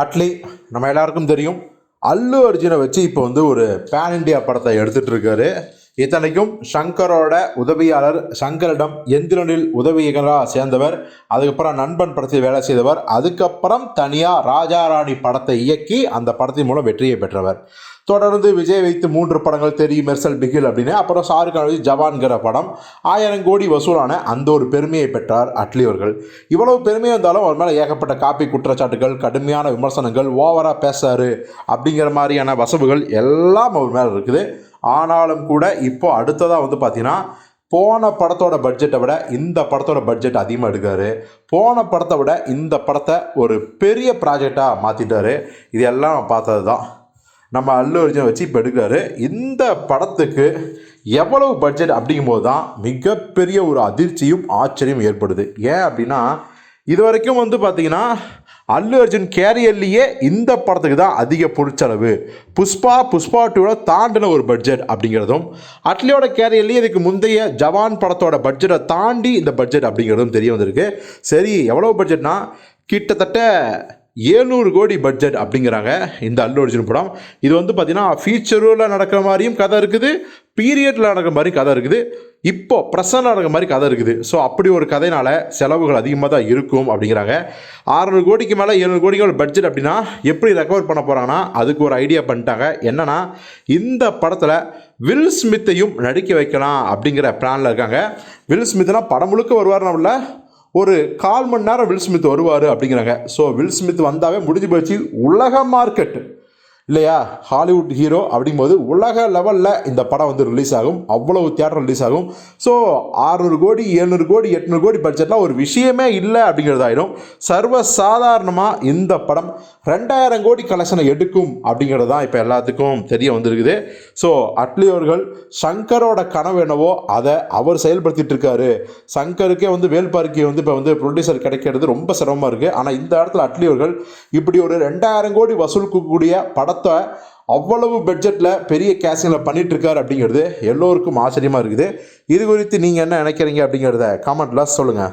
அட்லி நம்ம எல்லாருக்கும் தெரியும். அல்லு அர்ஜுனை வச்சு இப்போ வந்து ஒரு பேன் இண்டியா படத்தை எடுத்துகிட்டு இருக்காரு. இத்தனைக்கும் ஷங்கரோட உதவியாளர் ஷங்கரிடம் எந்திரனில் உதவியராக சேர்ந்தவர். அதுக்கப்புறம் நண்பன் படத்தில் வேலை செய்தவர். அதுக்கப்புறம் தனியாக ராஜாராணி படத்தை இயக்கி அந்த படத்தின் மூலம் வெற்றியை பெற்றவர். தொடர்ந்து விஜய் வைத்து மூன்று படங்கள் தெரியும். மெர்சல் பிகில் அப்படின்னு. அப்புறம் ஷாருக்கான ஜவான்கிற படம். ஆயிரம் கோடி வசூலான அந்த ஒரு பெருமையை பெற்றார் அட்லி அவர்கள். இவ்வளவு பெருமை இருந்தாலும் அவர் மேலே ஏகப்பட்ட காப்பி குற்றச்சாட்டுகள் கடுமையான விமர்சனங்கள் ஓவராக பேசாரு அப்படிங்கிற மாதிரியான வசவுகள் எல்லாம் அவர் மேலே இருக்குது. ஆனாலும் கூட இப்போ அடுத்ததாக வந்து பார்த்தீங்கன்னா போன படத்தோட பட்ஜெட்டை விட இந்த படத்தோட பட்ஜெட் அதிகமாக எடுக்காரு போன படத்தை விட இந்த படத்தை ஒரு பெரிய ப்ராஜெக்டாக மாற்றிட்டாரு இது எல்லாம் பார்த்தது தான் நம்ம அல்லு அர்ஜுன் வச்சு இப்போ எடுக்காரு இந்த படத்துக்கு எவ்வளவு பட்ஜெட் அப்படிங்கும்போது தான் மிகப்பெரிய ஒரு அதிர்ச்சியும் ஆச்சரியம் ஏற்படுது. ஏன் அப்படின்னா இது வரைக்கும் வந்து பார்த்தீங்கன்னா அல்லு அர்ஜுன் கேரியர்லேயே இந்த படத்துக்கு தான் அதிக பொருட்செலவு புஷ்பா புஷ்பா டூட தாண்டின ஒரு பட்ஜெட் அப்படிங்கிறதும் அட்லியோட கேரியர்லேயே இதுக்கு முந்தைய ஜவான் படத்தோட பட்ஜெட்டை தாண்டி இந்த பட்ஜெட் அப்படிங்கிறதும் தெரிய வந்திருக்கு. சரி எவ்வளோ பட்ஜெட்னா கிட்டத்தட்ட ஏழ்நூறு கோடி பட்ஜெட் அப்படிங்கிறாங்க இந்த அல்லு அர்ஜுன் படம். இது வந்து பார்த்தீங்கன்னா ஃபியூச்சரில் நடக்கிற மாதிரியும் கதை இருக்குது பீரியடில் நடக்கிற மாதிரி கதை இருக்குது. இப்போ ப்ரெசன்ட் நடக்கிற மாதிரி கதை இருக்குது. ஸோ அப்படி ஒரு கதையினால் செலவுகள் அதிகமாக தான் இருக்கும் அப்படிங்கிறாங்க. அறநூறு கோடிக்கு மேலே எழுநூறு கோடிக்கு மேலே பட்ஜெட் அப்படின்னா எப்படி ரெக்கவர் பண்ண போகிறாங்கன்னா அதுக்கு ஒரு ஐடியா பண்ணிட்டாங்க. என்னென்னா இந்த படத்தில் வில் ஸ்மித்தையும் நடிக்க வைக்கலாம் அப்படிங்கிற பிளானில் இருக்காங்க. வில் ஸ்மித்னா படம் முழுக்க வருவார் நம்மள ஒரு கால் மணி நேரம் வில் ஸ்மித் வருவார் அப்படிங்கிறாங்க. ஸோ வில் ஸ்மித் வந்தாவே முடிஞ்சு போச்சு. உலக மார்க்கெட் இல்லையா? ஹாலிவுட் ஹீரோ அப்படிங்கும்போது உலக லெவலில் இந்த படம் வந்து ரிலீஸ் ஆகும். அவ்வளவு தியேட்டர் ரிலீஸ் ஆகும். ஸோ ஆறுநூறு கோடி எழுநூறு கோடி எட்நூறு கோடி பட்ஜெட்லாம் ஒரு விஷயமே இல்லை அப்படிங்கிறதாயிடும். சர்வ சாதாரணமாக இந்த படம் ரெண்டாயிரம் கோடி கலெக்ஷனை எடுக்கும் அப்படிங்கிறது தான் இப்போ எல்லாத்துக்கும் தெரிய வந்திருக்குது. ஸோ அட்லி அவர்கள் சங்கரோட கனவு என்னவோ அதை அவர் செயல்படுத்திட்டு இருக்காரு. சங்கருக்கே வந்து வேல்பார்க்கி வந்து இப்போ வந்து ப்ரொடியூசர் கிடைக்கிறது ரொம்ப சிரமமாக இருக்குது ஆனால் இந்த இடத்துல அட்லி அவர்கள் இப்படி ஒரு ரெண்டாயிரம் கோடி வசூலுக்கக்கூடிய படத்தை அவ்வளவு பட்ஜெட்டில் பெரிய கேஷிங்கில் பண்ணிகிட்ருக்கார் இருக்காரு அப்படிங்கிறது எல்லோருக்கும் ஆச்சரியமாக இருக்குது. இது குறித்து நீங்கள் என்ன நினைக்கிறீங்க அப்படிங்கிறத காமெண்ட்டில் சொல்லுங்கள்